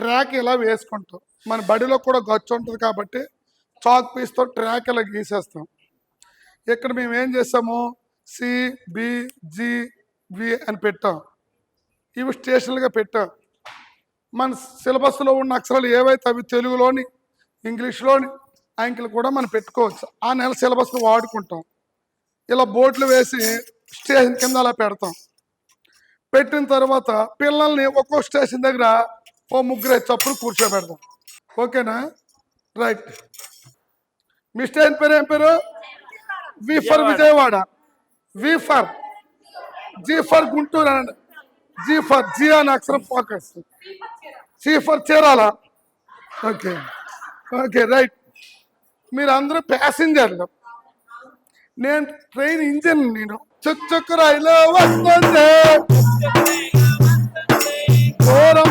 Track ఇలా వేసుకుంటాం. మన బడిలో కూడా గచ్చు ఉంటుంది కాబట్టి చాక్ పీస్తో ట్రాక్ ఇలా గీసేస్తాం. ఇక్కడ మేము ఏం చేస్తాము? సి బి జి వి అని పెట్టాం. ఇవి స్టేషన్లుగా పెట్టాం. మన సిలబస్లో ఉన్న అక్షరాలు ఏవైతే అవి తెలుగులోని ఇంగ్లీష్లోని అంకెలు కూడా మనం పెట్టుకోవచ్చు. ఆ నెల సిలబస్ వాడుకుంటాం. ఇలా బోట్లు వేసి స్టేషన్ కింద అలా పెడతాం. పెట్టిన తర్వాత పిల్లల్ని ఒక్కో స్టేషన్ దగ్గర ఓ ముగ్గురు ఐదు చప్పులు కూర్చోబెడతాం ఓకేనా? రైట్. మీ స్టేషన్ పేరు? ఏం పేరు? V for Vijayawada. V for G for Guntur అనండి. జీ ఫర్ జీ అని అక్షరం focus C for Chirala. Okay. Okay right. మీరు అందరూ ప్యాసింజర్లు. నేను ట్రైన్ ఇంజిన్ నేను. చుక్చుక్కు రైలు వస్తుంది. దూరం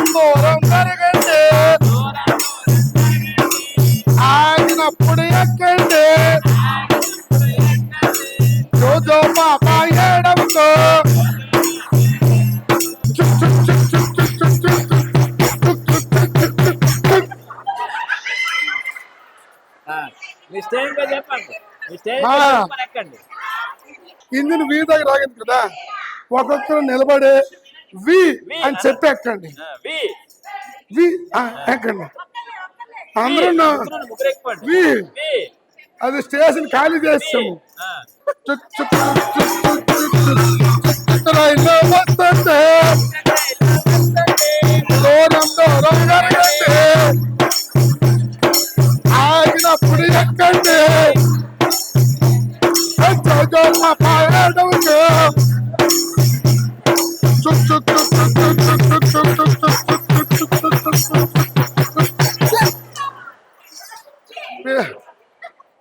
స్టేజ్ మీద చెప్పండి. స్టేజ్ ఎక్కండి ఇంజిన్ వి దగ్గర ఆగింది కదా? ఒక్కొక్కరు నిలబడే వి అని చెప్పి ఎక్కండి. వి ఎక్కండి అందరూ వి. అది స్టేషన్ ఖాళీ చేస్తాము.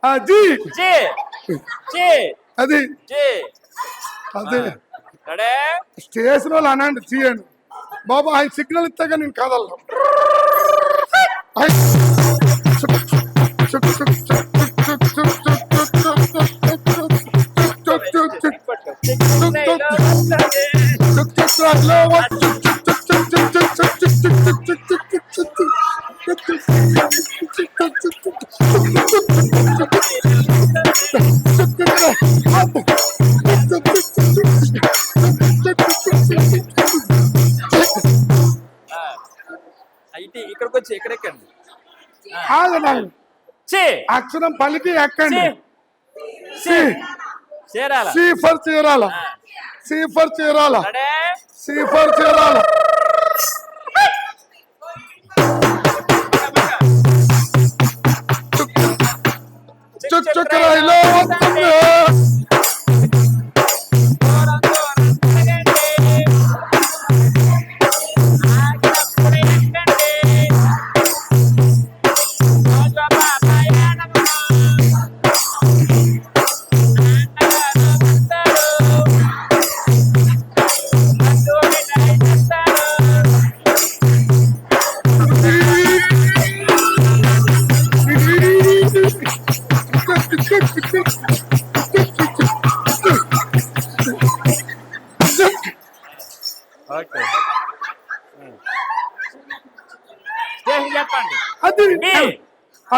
అది. అది. అదే. స్టేషన్ వాళ్ళు అనండి తీయండి. బాబు ఆయన సిగ్నల్ ఇస్తాగా నేను కదలను. అక్షరం పలికి ఎక్కండి C Chirala for Chirala C for Chirala ready C for Chirala చుక్ చుక్ రైలు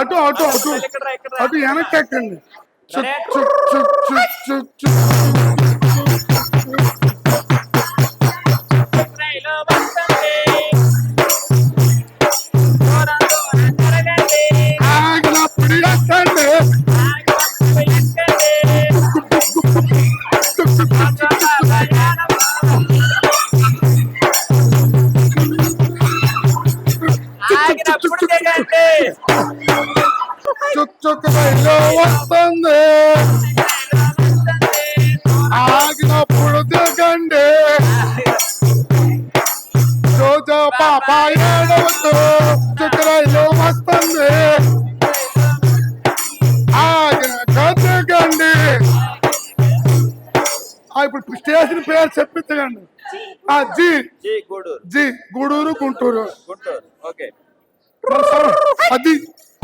అటు అటు అటు. అటు వెనక్కి ఎక్కండి చుక్ రెడీ? చుక్ చుక్ చుక్ చుక్ చుక్ రైలు వస్తుంది. ఆగినప్పుడు దిగండి రోజా పాప ఏడవద్దు. చుక్ రైలు వస్తుంది ఆగినాక దిగండి ఇప్పుడు స్టేషన్ పేరు చెప్పించండి ఆ G Gudur. G Gudur Guntur. Guntur. Okay. అది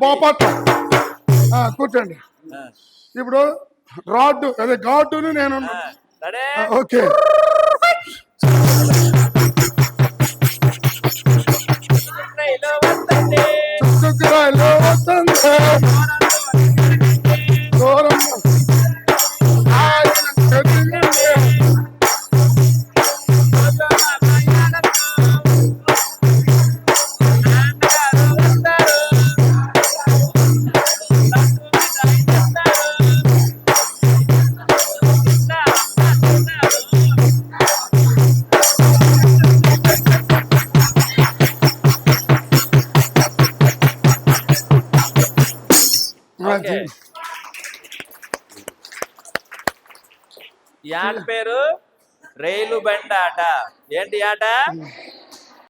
బాపట్ల కూర్చోండి. ఇప్పుడు రాడ్డు అదే గాడ్డుని నేను రెడీ ఓకే. ఈ ఆట పేరు రైలు బండి ఆట. ఏంటి ఆట?